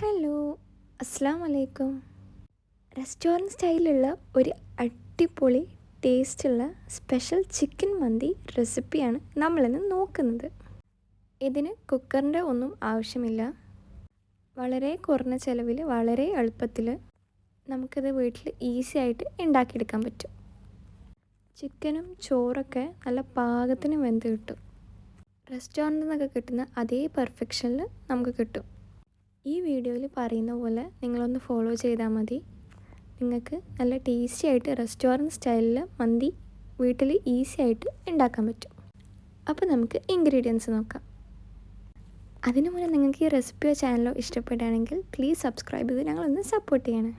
Hello അസ്സാം വലൈക്കും restaurant സ്റ്റൈലിലുള്ള ഒരു അടിപൊളി ടേസ്റ്റുള്ള സ്പെഷ്യൽ ചിക്കൻ മന്തി റെസിപ്പിയാണ് നമ്മളിന്ന് നോക്കുന്നത്. ഇതിന് കുക്കറിന്റെ ഒന്നും ആവശ്യമില്ല. വളരെ കുറഞ്ഞ ചിലവിൽ വളരെ എളുപ്പത്തിൽ നമുക്കിത് വീട്ടിൽ ഈസി ആയിട്ട് ഉണ്ടാക്കിയെടുക്കാൻ പറ്റും. ചിക്കനും ചോറൊക്കെ നല്ല പാകത്തിന് വെന്ത് കിട്ടും. റെസ്റ്റോറന്റിൽ നിന്നൊക്കെ കിട്ടുന്ന അതേ പെർഫെക്ഷനിൽ നമുക്ക് കിട്ടും. ഈ വീഡിയോയിൽ പറയുന്ന പോലെ നിങ്ങളൊന്ന് ഫോളോ ചെയ്താൽ മതി. നിങ്ങൾക്ക് നല്ല ടേസ്റ്റി ആയിട്ട് റെസ്റ്റോറന്റ് സ്റ്റൈലിൽ മന്തി വീട്ടിൽ ഈസി ആയിട്ട് ഉണ്ടാക്കാൻ പറ്റും. അപ്പോൾ നമുക്ക് ഇൻഗ്രീഡിയൻസ് നോക്കാം. അതിനു മുന്നേ നിങ്ങൾക്ക് ഈ റെസിപ്പിയോ ചാനലോ ഇഷ്ടപ്പെടുകയാണെങ്കിൽ പ്ലീസ് സബ്സ്ക്രൈബ് ചെയ്ത് ഞങ്ങളൊന്ന് സപ്പോർട്ട് ചെയ്യണം.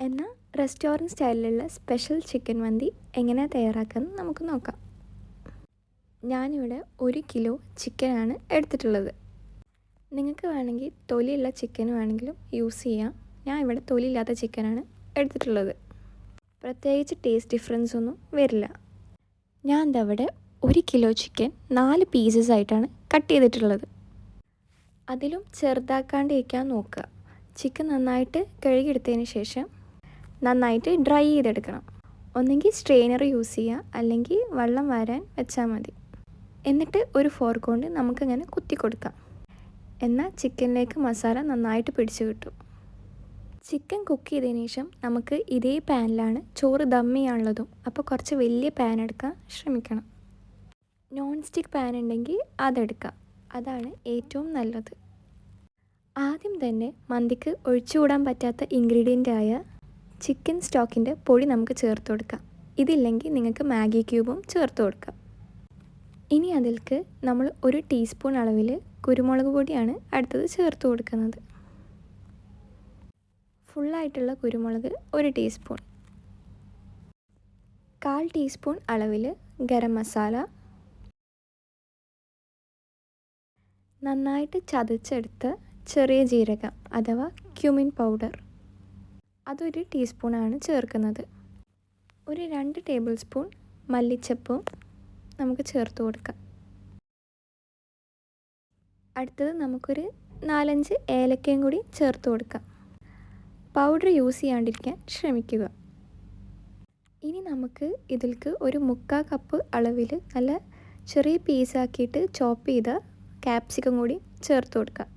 എന്നാൽ റെസ്റ്റോറന്റ് സ്റ്റൈലിലുള്ള സ്പെഷ്യൽ ചിക്കൻ മന്തി എങ്ങനെയാണ് തയ്യാറാക്കാമെന്ന് നമുക്ക് നോക്കാം. ഞാനിവിടെ ഒരു കിലോ ചിക്കനാണ് എടുത്തിട്ടുള്ളത്. നിങ്ങൾക്ക് വേണമെങ്കിൽ തൊലിയുള്ള ചിക്കൻ വേണമെങ്കിലും യൂസ് ചെയ്യാം. ഞാൻ ഇവിടെ തൊലിയില്ലാത്ത ചിക്കനാണ് എടുത്തിട്ടുള്ളത്. പ്രത്യേകിച്ച് ടേസ്റ്റ് ഡിഫറൻസ് ഒന്നും വരില്ല. ഞാൻ എന്താ ഇവിടെ ഒരു കിലോ ചിക്കൻ നാല് പീസസ് ആയിട്ടാണ് കട്ട് ചെയ്തിട്ടുള്ളത്. അതിലും ചെറുതാക്കാണ്ടിരിക്കാൻ നോക്കുക. ചിക്കൻ നന്നായിട്ട് കഴുകിയെടുത്തതിന് ശേഷം നന്നായിട്ട് ഡ്രൈ ചെയ്തെടുക്കണം. ഒന്നെങ്കിൽ സ്ട്രെയിനർ യൂസ് ചെയ്യുക അല്ലെങ്കിൽ വെള്ളം വരാൻ വെച്ചാൽ മതി. എന്നിട്ട് ഒരു ഫോർക്ക് കൊണ്ട് നമുക്കങ്ങനെ കുത്തി കൊടുക്കാം. എന്നാൽ ചിക്കനിലേക്ക് മസാല നന്നായിട്ട് പിടിച്ചു കിട്ടും. ചിക്കൻ കുക്ക് ചെയ്തതിന് ശേഷം നമുക്ക് ഇതേ പാനിലാണ് ചോറ് ദം ചെയ്യാനുള്ളതും അപ്പോൾ കുറച്ച് വലിയ പാൻ എടുക്കാൻ ശ്രമിക്കണം. നോൺ സ്റ്റിക്ക് പാൻ ഉണ്ടെങ്കിൽ അതെടുക്കാം. അതാണ് ഏറ്റവും നല്ലത്. ആദ്യം തന്നെ മന്തിക്ക് ഒഴിച്ചുകൂടാൻ പറ്റാത്ത ഇൻഗ്രീഡിയന്റായ ചിക്കൻ സ്റ്റോക്കിന്റെ പൊടി നമുക്ക് ചേർത്ത് കൊടുക്കാം. ഇതില്ലെങ്കിൽ നിങ്ങൾക്ക് മാഗി ക്യൂബും ചേർത്ത് കൊടുക്കാം. ഇനി അതിൽക്ക് നമ്മൾ ഒരു ടീസ്പൂൺ അളവിൽ കുരുമുളക് പൊടിയാണ് അടുത്തത് ചേർത്ത് കൊടുക്കുന്നത്. ഫുള്ളായിട്ടുള്ള കുരുമുളക് ഒരു ടീസ്പൂൺ. കാൽ ടീസ്പൂൺ അളവിൽ ഗരം മസാല. നന്നായിട്ട് ചതച്ചെടുത്ത് ചെറിയ ജീരകം അഥവാ ക്യുമിൻ പൗഡർ. അതൊരു ടീസ്പൂണാണ് ചേർക്കുന്നത്. ഒരു രണ്ട് ടേബിൾ സ്പൂൺ മല്ലിച്ചപ്പും നമുക്ക് ചേർത്ത് കൊടുക്കാം. അടുത്തത് നമുക്കൊരു നാലഞ്ച് ഏലക്കയും കൂടി ചേർത്ത് കൊടുക്കാം. പൗഡർ യൂസ് ചെയ്യാണ്ടിരിക്കാൻ ശ്രമിക്കുക. ഇനി നമുക്ക് ഇതിൽക്ക് ഒരു മുക്കാ കപ്പ് അളവിൽ നല്ല ചെറിയ പീസാക്കിയിട്ട് ചോപ്പ് ചെയ്ത ക്യാപ്സിക്കം കൂടി ചേർത്ത് കൊടുക്കാം.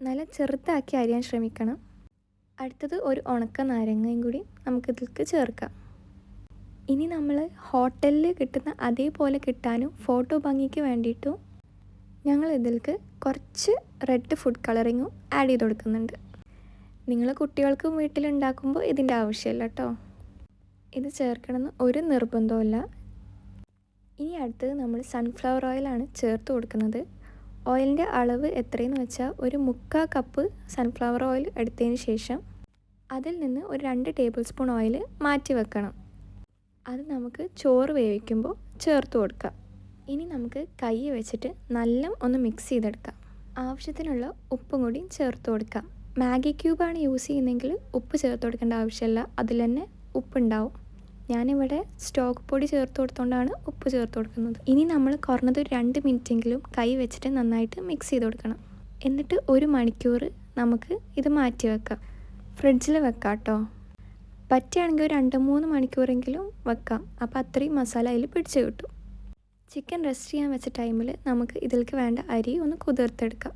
നല്ല ചെറുതാക്കി അരിയാൻ ശ്രമിക്കണം. അടുത്തത് ഒരു ഉണക്ക നാരങ്ങയും കൂടി നമുക്കിതിൽക്ക് ചേർക്കാം. ഇനി നമ്മൾ ഹോട്ടലിൽ കിട്ടുന്ന അതേപോലെ കിട്ടാനും ഫോട്ടോ ഭംഗിക്ക് വേണ്ടിയിട്ടും ഞങ്ങൾ ഇതിലേക്ക് കുറച്ച് റെഡ് ഫുഡ് കളറിങ്ങും ആഡ് ചെയ്ത് കൊടുക്കുന്നുണ്ട്. നിങ്ങൾ കുട്ടികൾക്കും വീട്ടിലുണ്ടാക്കുമ്പോൾ ഇതിന്റെ ആവശ്യമില്ല കേട്ടോ ഇത് ചേർക്കണമെന്ന് ഒരു നിർബന്ധവുമില്ല. ഇനി അടുത്തത് നമ്മൾ സൺഫ്ലവർ ഓയിലാണ് ചേർത്ത് കൊടുക്കുന്നത്. ഓയിലിന്റെ അളവ് എത്രയെന്ന് വെച്ചാൽ ഒരു മുക്കാൽ കപ്പ് സൺഫ്ലവർ ഓയിൽ എടുത്തതിന് ശേഷം അതിൽ നിന്ന് ഒരു രണ്ട് ടേബിൾ സ്പൂൺ ഓയിൽ മാറ്റി വെക്കണം. അത് നമുക്ക് ചോറ് വേവിക്കുമ്പോൾ ചേർത്ത് കൊടുക്കാം. ഇനി നമുക്ക് കൈ വെച്ചിട്ട് നല്ല ഒന്ന് മിക്സ് ചെയ്തെടുക്കാം. ആവശ്യത്തിനുള്ള ഉപ്പും കൂടി ചേർത്ത് കൊടുക്കാം. മാഗി ക്യൂബാണ് യൂസ് ചെയ്യുന്നതെങ്കിൽ ഉപ്പ് ചേർത്ത് കൊടുക്കേണ്ട ആവശ്യമില്ല. അതിൽ തന്നെ ഉപ്പുണ്ടാവും. ഞാനിവിടെ സ്റ്റോക്ക് പൊടി ചേർത്ത് കൊടുത്തുകൊണ്ടാണ് ഉപ്പ് ചേർത്ത് കൊടുക്കുന്നത്. ഇനി നമ്മൾ കുറഞ്ഞത് രണ്ട് മിനിറ്റെങ്കിലും കൈ വെച്ചിട്ട് നന്നായിട്ട് മിക്സ് ചെയ്ത് കൊടുക്കണം. എന്നിട്ട് ഒരു മണിക്കൂർ നമുക്ക് ഇത് മാറ്റി വെക്കാം. ഫ്രിഡ്ജിൽ വെക്കാം കേട്ടോ പറ്റുകയാണെങ്കിൽ ഒരു രണ്ട് മൂന്ന് മണിക്കൂറെങ്കിലും വെക്കാം. അപ്പോൾ അത്രയും മസാല അതിൽ പിടിച്ച് കിട്ടും. ചിക്കൻ റെസ്റ്റ് ചെയ്യാൻ വെച്ച ടൈമിൽ നമുക്ക് ഇതിലേക്ക് വേണ്ട അരി ഒന്ന് കുതിർത്തെടുക്കാം.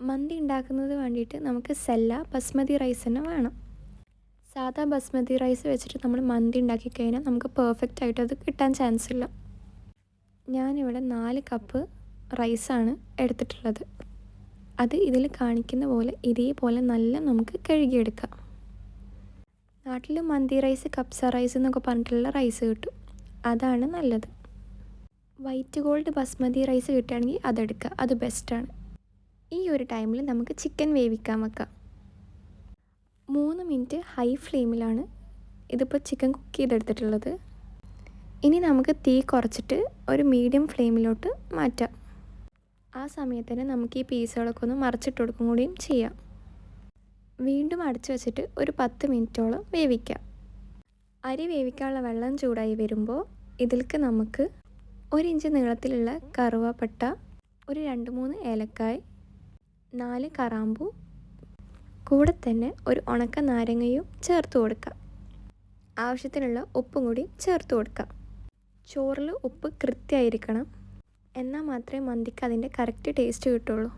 മന്തി ഉണ്ടാക്കുന്നത് വേണ്ടിയിട്ട് നമുക്ക് സെല്ല ബസ്മതി റൈസ് തന്നെ വേണം. സാധാ ബസ്മതി റൈസ് വെച്ചിട്ട് നമ്മൾ മന്തി ഉണ്ടാക്കി കഴിഞ്ഞാൽ നമുക്ക് പെർഫെക്റ്റ് ആയിട്ട് അത് കിട്ടാൻ ചാൻസ് ഇല്ല. ഞാനിവിടെ നാല് കപ്പ് റൈസാണ് എടുത്തിട്ടുള്ളത്. അത് ഇതിൽ കാണിക്കുന്ന പോലെ ഇതേപോലെ നല്ല നമുക്ക് കഴുകിയെടുക്കാം. നാട്ടിൽ മന്തി റൈസ് കപ്സ റൈസ് എന്നൊക്കെ പറഞ്ഞിട്ടുള്ള റൈസ് കിട്ടും. അതാണ് നല്ലത്. വൈറ്റ് ഗോൾഡ് ബസ്മതി റൈസ് കിട്ടുകയാണെങ്കിൽ അതെടുക്കുക. അത് ബെസ്റ്റാണ് ഈ ഒരു ടൈമിൽ നമുക്ക് ചിക്കൻ വേവിക്കാൻ വെക്കാം. മൂന്ന് മിനിറ്റ് ഹൈ ഫ്ലെയിമിലാണ് ഇതിപ്പോൾ ചിക്കൻ കുക്ക് ചെയ്തെടുത്തിട്ടുള്ളത്. ഇനി നമുക്ക് തീ കുറച്ചിട്ട് ഒരു മീഡിയം ഫ്ലെയിമിലോട്ട് മാറ്റാം. ആ സമയത്തിന് നമുക്ക് ഈ പീസുകളൊക്കെ ഒന്ന് മറിച്ചിട്ട് കൊടുക്കും കൂടിയും ചെയ്യാം. വീണ്ടും അടച്ചു വച്ചിട്ട് ഒരു പത്ത് മിനിറ്റോളം വേവിക്കാം. അരി വേവിക്കാനുള്ള വെള്ളം ചൂടായി വരുമ്പോൾ ഇതിൽക്ക് നമുക്ക് ഒരു ഇഞ്ച് നീളത്തിലുള്ള കറുവപ്പട്ട ഒരു രണ്ട് മൂന്ന് ഏലക്കായ് നാല് കറാമ്പു കൂടെ തന്നെ ഒരു ഉണക്ക നാരങ്ങയും ചേർത്ത് കൊടുക്കുക ആവശ്യത്തിനുള്ള ഉപ്പും കൂടി ചേർത്ത് കൊടുക്കുക ചോറിൽ ഉപ്പ് കൃത്യമായിരിക്കണം. എന്നാൽ മാത്രമേ മന്തിക്ക് അതിന്റെ കറക്റ്റ് ടേസ്റ്റ് കിട്ടുള്ളൂ.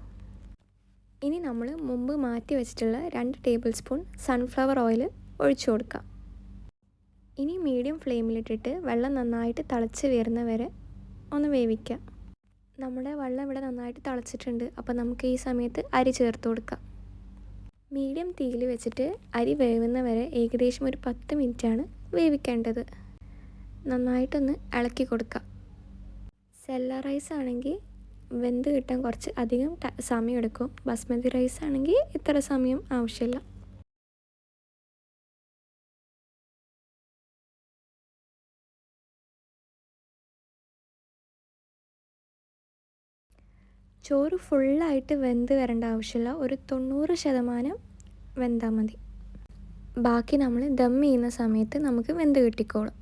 ഇനി നമ്മൾ മുമ്പ് മാറ്റി വെച്ചിട്ടുള്ള രണ്ട് ടേബിൾ സ്പൂൺ സൺഫ്ലവർ ഓയിൽ ഒഴിച്ചു കൊടുക്കുക ഇനി മീഡിയം ഫ്ലെയിമിലിട്ടിട്ട് വെള്ളം നന്നായിട്ട് തിളച്ച് വരുന്ന വരെ ഒന്ന് വേവിക്കാം. നമ്മുടെ വെള്ളം ഇവിടെ നന്നായിട്ട് തിളച്ചിട്ടുണ്ട്. അപ്പോൾ നമുക്ക് ഈ സമയത്ത് അരി ചേർത്ത് കൊടുക്കാം. മീഡിയം തീയിൽ വെച്ചിട്ട് അരി വേവുന്ന വരെ ഏകദേശം ഒരു പത്ത് മിനിറ്റാണ് വേവിക്കേണ്ടത്. നന്നായിട്ടൊന്ന് ഇളക്കി കൊടുക്കുക സെല്ല റൈസ് ആണെങ്കിൽ വെന്ത് കിട്ടാൻ കുറച്ച് അധികം സമയം എടുക്കും ബസ്മതി റൈസ് ആണെങ്കിൽ ഇത്ര സമയം ആവശ്യമില്ല. ചോറ് ഫുള്ളായിട്ട് വെന്ത് വരേണ്ട ആവശ്യമില്ല. ഒരു തൊണ്ണൂറ് ശതമാനം വെന്താൽ മതി. ബാക്കി നമ്മൾ ദം ചെയ്യുന്ന സമയത്ത് നമുക്ക് വെന്ത് കിട്ടിക്കോളും.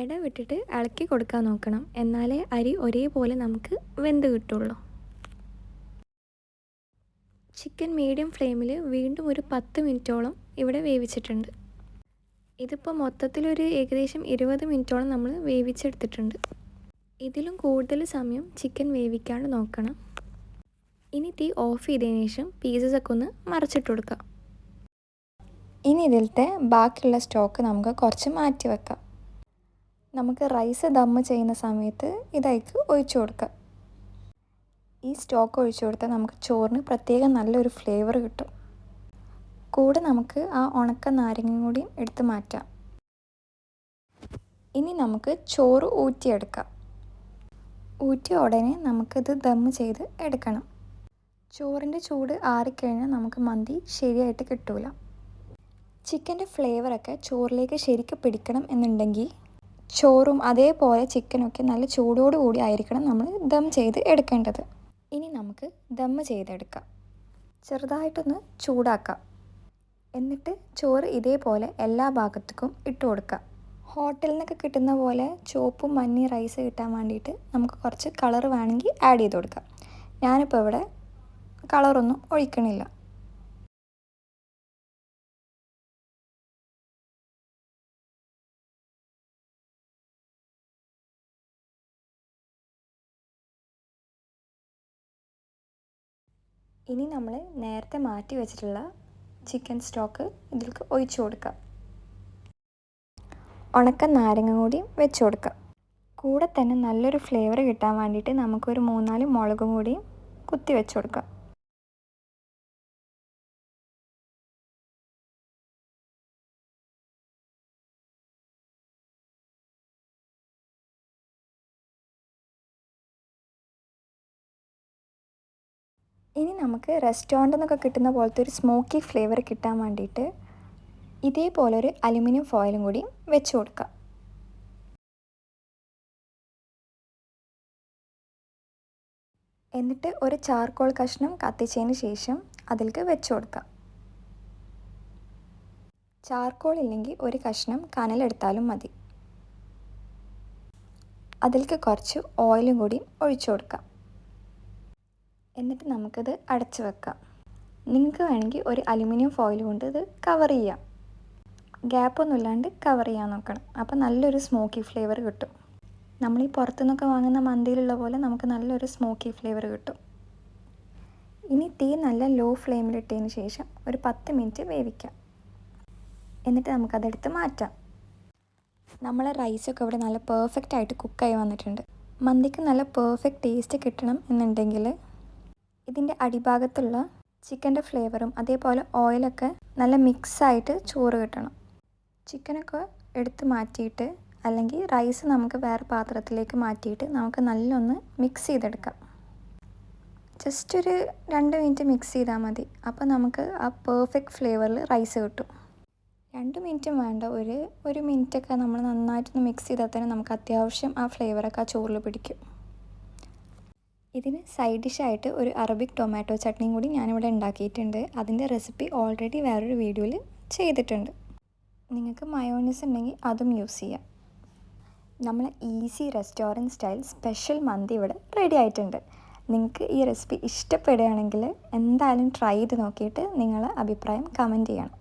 ഇട വിട്ടിട്ട് ഇളക്കി കൊടുക്കാൻ നോക്കണം. എന്നാലേ അരി ഒരേപോലെ നമുക്ക് വെന്ത് കിട്ടുള്ളൂ. ചിക്കൻ മീഡിയം ഫ്ലെയിമിൽ വീണ്ടും ഒരു പത്ത് മിനിറ്റോളം ഇവിടെ വേവിച്ചിട്ടുണ്ട്. ഇതിപ്പോൾ മൊത്തത്തിലൊരു ഏകദേശം ഇരുപത് മിനിറ്റോളം നമ്മൾ വേവിച്ചെടുത്തിട്ടുണ്ട്. ഇതിലും കൂടുതൽ സമയം ചിക്കൻ വേവിക്കാണ്ട് നോക്കണം. ഇനി തീ ഓഫ് ചെയ്തതിന് ശേഷം പീസസ് ഒക്കെ ഒന്ന് മറച്ചിട്ട് കൊടുക്കാം. ഇനി ഇതിലത്തെ ബാക്കിയുള്ള സ്റ്റോക്ക് നമുക്ക് കുറച്ച് മാറ്റി വെക്കാം. നമുക്ക് റൈസ് ദമ്മ് ചെയ്യുന്ന സമയത്ത് ഇതായിക്ക് ഒഴിച്ചു കൊടുക്കാം. ഈ സ്റ്റോക്ക് ഒഴിച്ചു കൊടുത്താൽ നമുക്ക് ചോറിന് പ്രത്യേകം നല്ലൊരു ഫ്ലേവർ കിട്ടും. കൂടെ നമുക്ക് ആ ഉണക്ക നാരങ്ങയും കൂടിയും എടുത്ത് മാറ്റാം. ഇനി നമുക്ക് ചോറ് ഊറ്റിയെടുക്കാം. ഊറ്റിയ ഉടനെ നമുക്കിത് ദമ്മ് ചെയ്ത് എടുക്കണം. ചോറിന്റെ ചൂട് ആറിക്കഴിഞ്ഞാൽ നമുക്ക് മന്തി ശരിയായിട്ട് കിട്ടൂല. ചിക്കന്റെ ഫ്ലേവറൊക്കെ ചോറിലേക്ക് ശരിക്കും പിടിക്കണം എന്നുണ്ടെങ്കിൽ ചോറും അതേപോലെ ചിക്കനൊക്കെ നല്ല ചൂടോട് കൂടി ആയിരിക്കണം നമ്മൾ ദം ചെയ്ത് എടുക്കേണ്ടത്. ഇനി നമുക്ക് ദമ്മ് ചെയ്തെടുക്കാം. ചെറുതായിട്ടൊന്ന് ചൂടാക്കാം. എന്നിട്ട് ചോറ് ഇതേപോലെ എല്ലാ ഭാഗത്തേക്കും ഇട്ട് കൊടുക്കാം. ഹോട്ടലിൽ നിന്നൊക്കെ കിട്ടുന്ന പോലെ ചുവപ്പും മഞ്ഞ റൈസ് കിട്ടാൻ വേണ്ടിയിട്ട് നമുക്ക് കുറച്ച് കളർ വേണമെങ്കിൽ ആഡ് ചെയ്ത് കൊടുക്കാം. ഞാനിപ്പോൾ ഇവിടെ കളറൊന്നും ഒഴിക്കണില്ല. ഇനി നമ്മൾ നേരത്തെ മാറ്റി വെച്ചിട്ടുള്ള ചിക്കൻ സ്റ്റോക്ക് ഇതിലേക്ക് ഒഴിച്ചു കൊടുക്കാം. ഉണക്ക നാരങ്ങ കൂടി വെച്ച് കൊടുക്കുക കൂടെ തന്നെ നല്ലൊരു ഫ്ലേവർ കിട്ടാൻ വേണ്ടിയിട്ട് നമുക്കൊരു മൂന്നാൽ മുളകും കൂടി കുത്തി വെച്ച് കൊടുക്കുക ഇനി നമുക്ക് റെസ്റ്റോറന്റിൽ നിന്നൊക്കെ കിട്ടുന്ന പോലത്തെ ഒരു സ്മോക്കി ഫ്ലേവർ കിട്ടാൻ വേണ്ടിയിട്ട് ഇതേപോലെ ഒരു അലുമിനിയം ഫോയിലും കൂടി വെച്ച് കൊടുക്കാം. എന്നിട്ട് ഒരു ചാർക്കോൾ കഷ്ണം കത്തിച്ചതിന് ശേഷം അതിലേക്ക് വെച്ച് കൊടുക്കാം. ചാർക്കോൾ ഇല്ലെങ്കിൽ ഒരു കഷ്ണം കനലെടുത്താലും മതി. അതിലേക്ക് കുറച്ച് ഓയിലും കൂടി ഒഴിച്ചു കൊടുക്കാം. എന്നിട്ട് നമുക്കത് അടച്ചു വെക്കാം. നിങ്ങൾക്ക് വേണമെങ്കിൽ ഒരു അലുമിനിയം ഫോയിൽ കൊണ്ട് ഇത് കവർ ചെയ്യാം. ഗ്യാപ്പൊന്നും ഇല്ലാണ്ട് കവർ ചെയ്യാൻ നോക്കണം. അപ്പോൾ നല്ലൊരു സ്മോക്കി ഫ്ലേവർ കിട്ടും. നമ്മൾ ഈ പുറത്തുനിന്നൊക്കെ വാങ്ങുന്ന മന്തിയിലുള്ള പോലെ നമുക്ക് നല്ലൊരു സ്മോക്കി ഫ്ലേവർ കിട്ടും. ഇനി തീ നല്ല ലോ ഫ്ലെയിമിലിട്ടതിന് ശേഷം ഒരു പത്ത് മിനിറ്റ് വേവിക്കാം. എന്നിട്ട് നമുക്കതെടുത്ത് മാറ്റാം. നമ്മളെ റൈസൊക്കെ ഇവിടെ നല്ല പെർഫെക്റ്റ് ആയിട്ട് കുക്കായി വന്നിട്ടുണ്ട്. മന്തിക്ക് നല്ല പെർഫെക്റ്റ് ടേസ്റ്റ് കിട്ടണം എന്നുണ്ടെങ്കിൽ ഇതിന്റെ അടിഭാഗത്തുള്ള ചിക്കന്റെ ഫ്ലേവറും അതേപോലെ ഓയിലൊക്കെ നല്ല മിക്സായിട്ട് ചോറ് കിട്ടണം. ചിക്കനൊക്കെ എടുത്ത് മാറ്റിയിട്ട് അല്ലെങ്കിൽ റൈസ് നമുക്ക് വേറെ പാത്രത്തിലേക്ക് മാറ്റിയിട്ട് നമുക്ക് നല്ലൊന്ന് മിക്സ് ചെയ്തെടുക്കാം. ജസ്റ്റ് ഒരു രണ്ട് മിനിറ്റ് മിക്സ് ചെയ്താൽ മതി. അപ്പോൾ നമുക്ക് ആ പെർഫെക്റ്റ് ഫ്ലേവറിൽ റൈസ് കിട്ടും. രണ്ട് മിനിറ്റും വേണ്ട. ഒരു ഒരു മിനിറ്റൊക്കെ നമ്മൾ നന്നായിട്ടൊന്ന് മിക്സ് ചെയ്താൽ തന്നെ നമുക്ക് അത്യാവശ്യം ആ ഫ്ലേവറൊക്കെ ആ ചോറിൽ പിടിക്കും. ഇതിന് സൈഡ് ഡിഷായിട്ട് ഒരു അറബിക് ടൊമാറ്റോ ചട്നിയും കൂടി ഞാനിവിടെ ഉണ്ടാക്കിയിട്ടുണ്ട്. അതിന്റെ റെസിപ്പി ഓൾറെഡി വേറൊരു വീഡിയോയിൽ ചെയ്തിട്ടുണ്ട്. നിങ്ങൾക്ക് മയോണീസ് ഉണ്ടെങ്കിൽ അതും യൂസ് ചെയ്യാം. നമ്മൾ ഈസി റെസ്റ്റോറന്റ് സ്റ്റൈൽ സ്പെഷ്യൽ മന്തി ഇവിടെ റെഡി ആയിട്ടുണ്ട്. നിങ്ങൾക്ക് ഈ റെസിപ്പി ഇഷ്ടപ്പെടുകയാണെങ്കിൽ എന്തായാലും ട്രൈ ചെയ്ത് നോക്കിയിട്ട് നിങ്ങളെ അഭിപ്രായം കമന്റ് ചെയ്യണം.